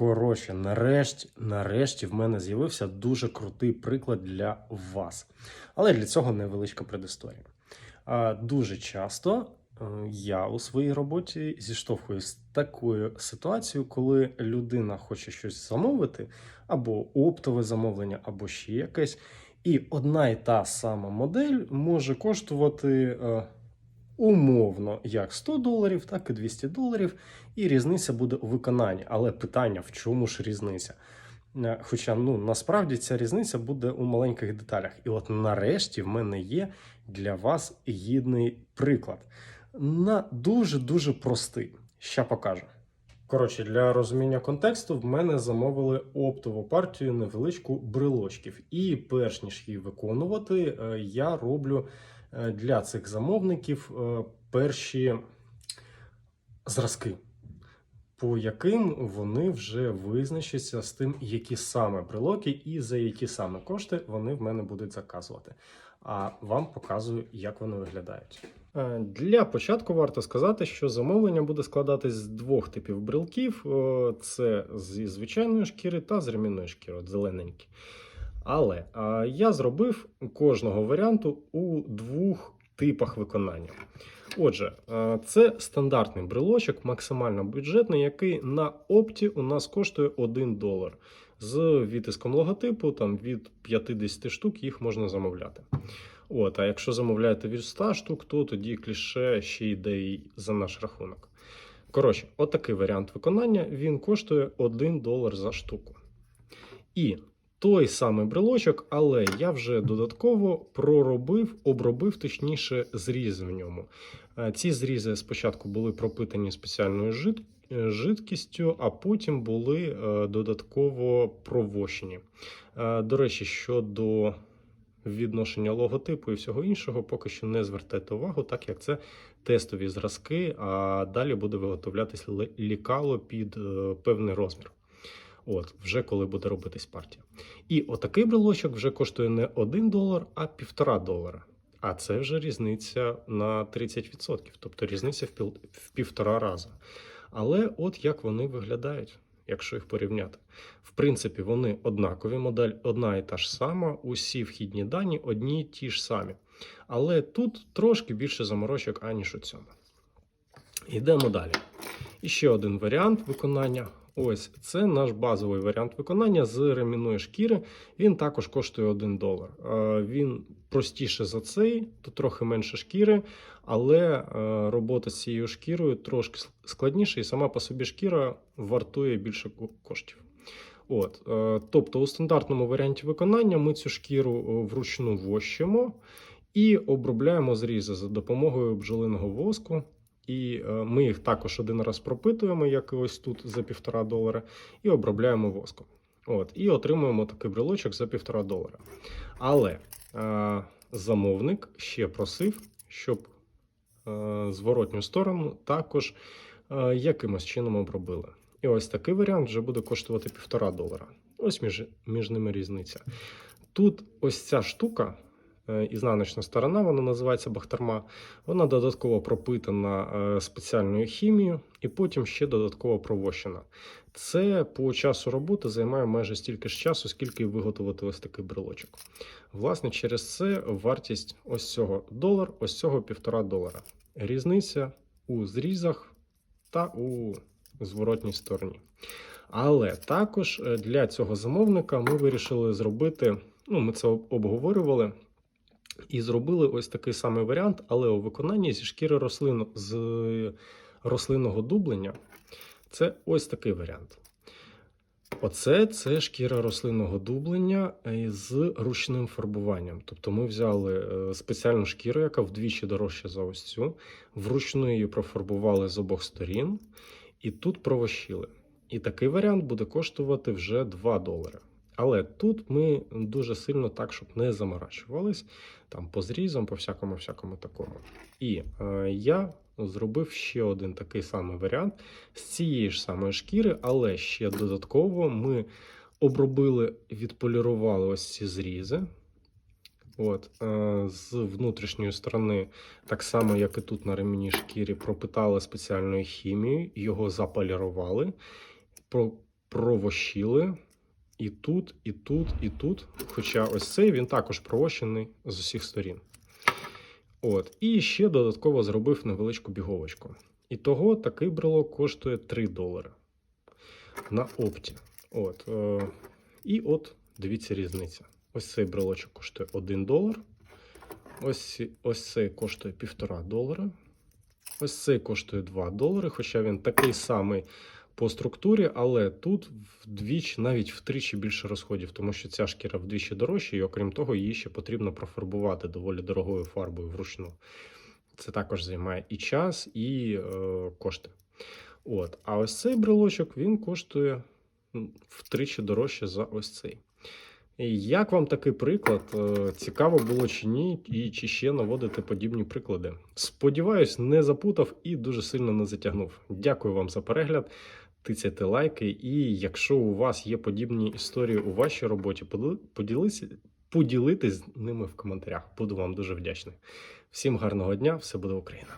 Коротше, нарешті, нарешті в мене з'явився дуже крутий приклад для вас. Але для цього невеличка предісторія. Дуже часто е, я у своїй роботі зіштовхуюсь з такою ситуацією, коли людина хоче щось замовити, або оптове замовлення, або ще якесь. І одна і та сама модель може коштувати е, умовно як 100 доларів, так і 200 доларів, і різниця буде у виконанні. Але питання, в чому ж різниця? Е, Хоча ну насправді ця різниця буде у маленьких деталях. І от нарешті в мене є для вас гідний приклад. На дуже дуже простий. Ща покажу. Коротше, для розуміння контексту в мене замовили оптову партію невеличку брелочків. І перш ніж її виконувати, е, я роблю для цих замовників е, перші зразки, по яким вони вже визначаться з тим, які саме брелоки і за які саме кошти вони в мене будуть заказувати. А вам показую, як вони виглядають. Е, Для початку варто сказати, що замовлення буде складатись з двох типів брелків: Е, це зі звичайної шкіри та з ремінної шкіри, от зелененькі. Але е, я зробив кожного варіанту у двох типах виконання. Отже, е, це стандартний брелочок, максимально бюджетний, який на опті у нас коштує 1 долар. З відтиском логотипу, там від 50 штук їх можна замовляти. От, а якщо замовляєте від 100 штук, то тоді кліше ще йде і за наш рахунок. Коротше, отакий варіант виконання він коштує 1 долар за штуку. І той самий брелочок, але я вже додатково проробив, обробив точніше зрізи в ньому. Е, Ці зрізи спочатку були пропитані спеціальною жид- е, жидкістю, а потім були е, додатково провощені. До речі, щодо відношення логотипу і всього іншого, поки що не звертайте увагу, так як це тестові зразки, а далі буде виготовлятись ле- лікало під певний розмір. От, вже коли буде робитись партія. І отакий брелочок вже коштує не 1 долар, а 1,5 долара. А це вже різниця на 30%, тобто різниця в, пів, в півтора рази. Але от як вони виглядають, якщо їх порівняти. В принципі, вони однакові, модель одна і та ж сама, усі вхідні дані одні й ті ж самі. Але тут трошки більше заморочок, аніж у цьому. Йдемо далі. І ще один варіант виконання. Ось це наш базовий варіант виконання з ремінної шкіри. Він також коштує 1 долар. Е, Він простіше за цей, то трохи менше шкіри, але е, робота з цією шкірою трошки складніша, і сама по собі шкіра вартує більше коштів. От, е, тобто у стандартному варіанті виконання ми цю шкіру вручну вощимо і обробляємо зрізи за допомогою бджолиного воску. І е, ми їх також один раз пропитуємо, як і ось тут за півтора долара, і обробляємо воском. От, і отримуємо такий брелочок за півтора долара. Але е, замовник ще просив, щоб е, зворотню сторону також е, якимось чином обробили. І ось такий варіант вже буде коштувати півтора долара. Ось між, між ними різниця. Тут ось ця штука, ізнаночна сторона, вона називається бахтерма. Вона додатково пропитана е, спеціальною хімією і потім ще додатково провощена. Це по часу роботи займає майже стільки ж часу, скільки виготовити ось такий брелочок. Власне, через це вартість ось цього долар, ось цього півтора долара. Різниця у зрізах та у зворотній стороні. Але також е, для цього замовника ми вирішили зробити, ну, ми це обговорювали. І зробили ось такий самий варіант, але у виконанні зі шкіри рослин з рослинного дублення. Це ось такий варіант. Оце це шкіра рослинного дублення е, з ручним фарбуванням. Тобто ми взяли е, спеціальну шкіру, яка вдвічі дорожча за ось цю, вручну її профарбували з обох сторін, і тут провощили. І такий варіант буде коштувати вже 2 долари. Але тут ми дуже сильно так, щоб не заморачувались там по зрізам, по всякому всякому такому. І е, я зробив ще один такий самий варіант з цієї ж самої шкіри, але ще додатково ми обробили, відполірували ось ці зрізи. От, е, з внутрішньої сторони, так само, як і тут на ремені шкірі, пропитали спеціальною хімією, його заполірували, про- провощили. І тут, і тут, і тут. Хоча ось цей він також провощений з усіх сторін. От. І ще додатково зробив невеличку біговочку. І того такий брелок коштує 3 долари на опті. От. Е, і от дивіться різниця. Ось цей брелочок коштує 1 долар. Ось, ось цей коштує 1,5 долара. Ось цей коштує 2 долари, хоча він такий самий по структурі, але тут вдвічі, навіть втричі більше розходів, тому що ця шкіра вдвічі дорожча, і окрім того, її ще потрібно профарбувати доволі дорогою фарбою вручну. Це також займає і час, і е, кошти. От. А ось цей брелочок він коштує втричі дорожче за ось цей. Як вам такий приклад? Е, Цікаво було чи ні, і чи ще наводити подібні приклади? Сподіваюсь, не запутав і дуже сильно не затягнув. Дякую вам за перегляд. Тицяйте лайки, і якщо у вас є подібні історії у вашій роботі, поділи- поділися, поділитись з ними в коментарях. Буду вам дуже вдячний. Всім гарного дня, все буде Україна!